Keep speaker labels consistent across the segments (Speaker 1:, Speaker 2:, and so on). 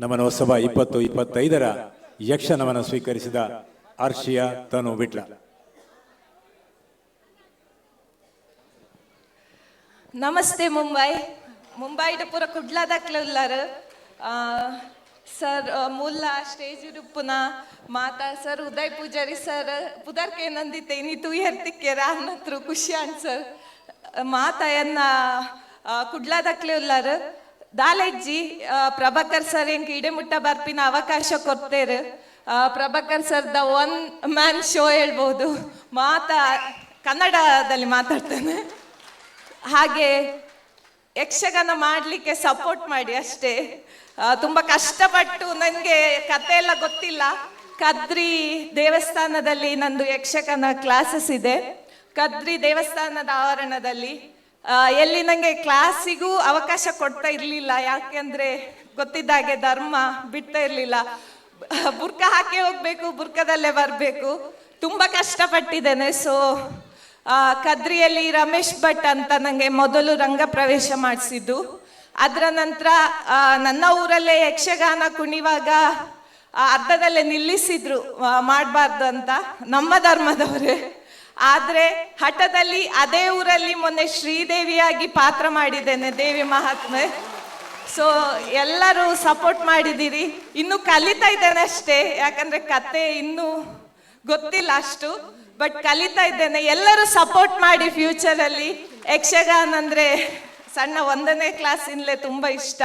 Speaker 1: ನಮ್ಮ ನವೋತ್ಸವ ಇಪ್ಪತ್ತು ಇಪ್ಪತ್ತೈದರ ಯಕ್ಷನವನ್ನು ಸ್ವೀಕರಿಸಿದ ಅರ್ಷಿಯ ತನು ಬಿಟ್ಲ
Speaker 2: ನಮಸ್ತೆ ಮುಂಬೈ. ಮುಂಬೈ ಪೂರ ಕುಡ್ಲ ಕ್ಲರ್ ಸರ್ ಮುಲ್ಲ, ಸ್ಟೇಜ್ ಇರುಪ್ಪುನ ಮಾತಾ, ಸರ್, ಉದಯ್ ಪೂಜಾರಿ ಸರ್, ಪುದರ್ಕೆ ನಂದಿತೆ ನೀ ತೂ ಹೆರ್ತಿಕ್ಕೆ ರಾಮ್ನತ್ರು, ಖುಷಿ ಸರ್ ಮಾತಾ ಎನ್ನ ಕುಡ್ಲ ದಾಖಲೆ ಉಲ್ಲಾರ ದಾಲೆಜ್ಜಿ ಪ್ರಭಾಕರ್ ಸರ್ ಎಂಕ್ ಇಡೆಮುಟ್ಟ ಬರ್ಪಿನ ಅವಕಾಶ ಕೊಡ್ತೇರು. Prabhakar sir the one man show ಹೇಳ್ಬೋದು. ಮಾತಾ, ಕನ್ನಡದಲ್ಲಿ ಮಾತಾಡ್ತೇನೆ. ಹಾಗೆ ಯಕ್ಷಗಾನ ಮಾಡಲಿಕ್ಕೆ ಸಪೋರ್ಟ್ ಮಾಡಿ ಅಷ್ಟೇ. ತುಂಬ ಕಷ್ಟಪಟ್ಟು ನನಗೆ ಕತೆ ಎಲ್ಲ ಗೊತ್ತಿಲ್ಲ. ಕದ್ರಿ ದೇವಸ್ಥಾನದಲ್ಲಿ ನಂದು ಯಕ್ಷಗಾನ ಕ್ಲಾಸಸ್ ಇದೆ. ಕದ್ರಿ ದೇವಸ್ಥಾನದ ಆವರಣದಲ್ಲಿ ಎಲ್ಲಿ ನನಗೆ ಕ್ಲಾಸಿಗೂ ಅವಕಾಶ ಕೊಡ್ತಾ ಇರಲಿಲ್ಲ. ಯಾಕೆಂದ್ರೆ ಗೊತ್ತಿದ್ದಾಗೆ ಧರ್ಮ ಬಿಡ್ತಾ ಇರಲಿಲ್ಲ. ಬುರ್ಕ ಹಾಕಿ ಹೋಗ್ಬೇಕು ಬುರ್ಕದಲ್ಲೇ ಬರಬೇಕು. ತುಂಬಾ ಕಷ್ಟಪಟ್ಟಿದ್ದೇನೆ. ಸೊ ಕದ್ರಿಯಲ್ಲಿ ರಮೇಶ್ ಭಟ್ ಅಂತ ನನಗೆ ಮೊದಲು ರಂಗ ಪ್ರವೇಶ ಮಾಡಿಸಿದ್ದು. ಅದರ ನಂತರ ನನ್ನ ಊರಲ್ಲೇ ಯಕ್ಷಗಾನ ಕುಣಿವಾಗ ಅರ್ಧದಲ್ಲೇ ನಿಲ್ಲಿಸಿದ್ರು ಮಾಡಬಾರ್ದು ಅಂತ. ನಮ್ಮ ಧರ್ಮದವರೇ. ಆದ್ರೆ ಹಠದಲ್ಲಿ ಅದೇ ಊರಲ್ಲಿ ಮೊನ್ನೆ ಶ್ರೀದೇವಿಯಾಗಿ ಪಾತ್ರ ಮಾಡಿದ್ದೇನೆ, ದೇವಿ ಮಹಾತ್ಮೆ. ಸೊ ಎಲ್ಲರೂ ಸಪೋರ್ಟ್ ಮಾಡಿದ್ದೀರಿ. ಇನ್ನು ಕಲಿತಾ ಇದ್ದೇನೆ ಅಷ್ಟೇ, ಯಾಕಂದ್ರೆ ಕತೆ ಇನ್ನೂ ಗೊತ್ತಿಲ್ಲ ಅಷ್ಟು ಬಟ್ ಕಲಿತಾ ಇದ್ದೇನೆ. ಎಲ್ಲರೂ ಸಪೋರ್ಟ್ ಮಾಡಿ ಫ್ಯೂಚರ್ ಅಲ್ಲಿ. ಯಕ್ಷಗಾನ ಅಂದ್ರೆ ಸಣ್ಣ ಒಂದನೇ ಕ್ಲಾಸಿಂದಲೇ ತುಂಬಾ ಇಷ್ಟ.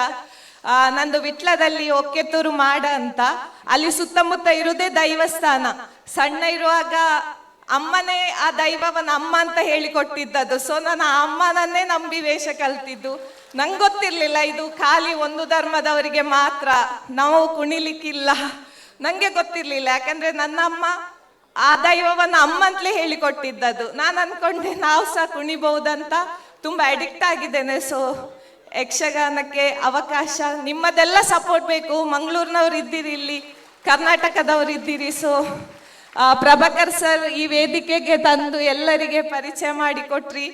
Speaker 2: ನಂದು ವಿಟ್ಲದಲ್ಲಿ ಒಕ್ಕೆತೂರು ಮಾಡ ಅಂತ. ಅಲ್ಲಿ ಸುತ್ತಮುತ್ತ ಇರುವುದೇ ದೈವಸ್ಥಾನ. ಸಣ್ಣ ಇರುವಾಗ ಅಮ್ಮನೇ ಆ ದೈವವನ್ನ ಅಮ್ಮ ಅಂತ ಹೇಳಿಕೊಟ್ಟಿದ್ದದು ಸೊ ನಾನು ಅಮ್ಮನನ್ನೇ ನಂಬಿ ವೇಷ ಕಲ್ತಿದ್ದು. ನಂಗೆ ಗೊತ್ತಿರ್ಲಿಲ್ಲ, ಇದು ಖಾಲಿ ಒಂದು ಧರ್ಮದವರಿಗೆ ಮಾತ್ರ ನಾವು ಕುಣಿಲಿಕ್ಕಿಲ್ಲ. ನಂಗೆ ಗೊತ್ತಿರ್ಲಿಲ್ಲ, ಯಾಕಂದ್ರೆ ನನ್ನ ಅಮ್ಮ ಆ ದೈವವನ್ನ ಅಮ್ಮ ಅಂತಲೇ ಹೇಳಿಕೊಟ್ಟಿದ್ದದು ನಾನು ಅನ್ಕೊಂಡೆ, ನಾವು ಸಹ ಕುಣಿಬಹುದಂತ ತುಂಬಾ ಅಡಿಕ್ಟ್ ಆಗಿದ್ದೇನೆ. ಸೊ ಯಕ್ಷಗಾನಕ್ಕೆ ಅವಕಾಶ, ನಿಮ್ಮದೆಲ್ಲ ಸಪೋರ್ಟ್ ಬೇಕು. ಮಂಗಳೂರಿನವ್ರು ಇದ್ದೀರಿ ಇಲ್ಲಿ, ಕರ್ನಾಟಕದವ್ರು ಇದ್ದೀರಿ. ಸೊ ಪ್ರಭಾಕರ್ ಸರ್ ಈ ವೇದಿಕೆಗೆ ತಂದು ಎಲ್ಲರಿಗೆ ಪರಿಚಯ ಮಾಡಿಕೊಟ್ರಿ.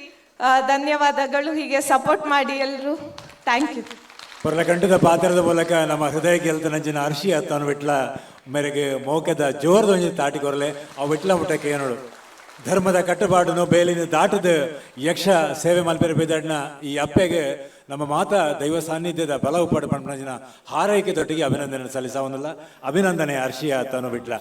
Speaker 2: ಧನ್ಯವಾದಗಳು, ಹೀಗೆ ಸಪೋರ್ಟ್ ಮಾಡಿ ಎಲ್ಲರೂ ಥ್ಯಾಂಕ್ ಯು
Speaker 1: ಪರ್ಲಕಂಠದ ಪಾತ್ರದ ಮೂಲಕ ನಮ್ಮ ಹೃದಯ ಗೆಲ್ತ ನಂಜಿನ ಅರ್ಷಿ ತನು ಬಿಟ್ಲ ಮೇರೆಗೆ ಮೋಕದ ಜೋರದೊಂಜಿ ತಾಟಿ ಕೊರಲೆ. ಆ ವಿಟ್ಲ ಮುಟ್ಟಕ್ಕೆ ಏನೋಡು ಧರ್ಮದ ಕಟ್ಟುಪಾಡನ್ನು ಬೇಲಿನ ದಾಟದ ಯಕ್ಷ ಸೇವೆ ಮಲ್ಪೆರೆ ಬೇದಣ್ಣ ಈ ಅಪ್ಪೆಗೆ ನಮ್ಮ ಮಾತಾ ದೈವ ಸಾನ್ನಿಧ್ಯದ ಬಲವು ಪಂಪನಂಜಿನ ಹಾರೈಕೆ ತೊಟ್ಟಿಗೆ ಅಭಿನಂದನೆ ಸಲ್ಲಿಸವನಲ್ಲ. ಅಭಿನಂದನೆ ಅರ್ಷಿಯ ತನು ಬಿಟ್ಲ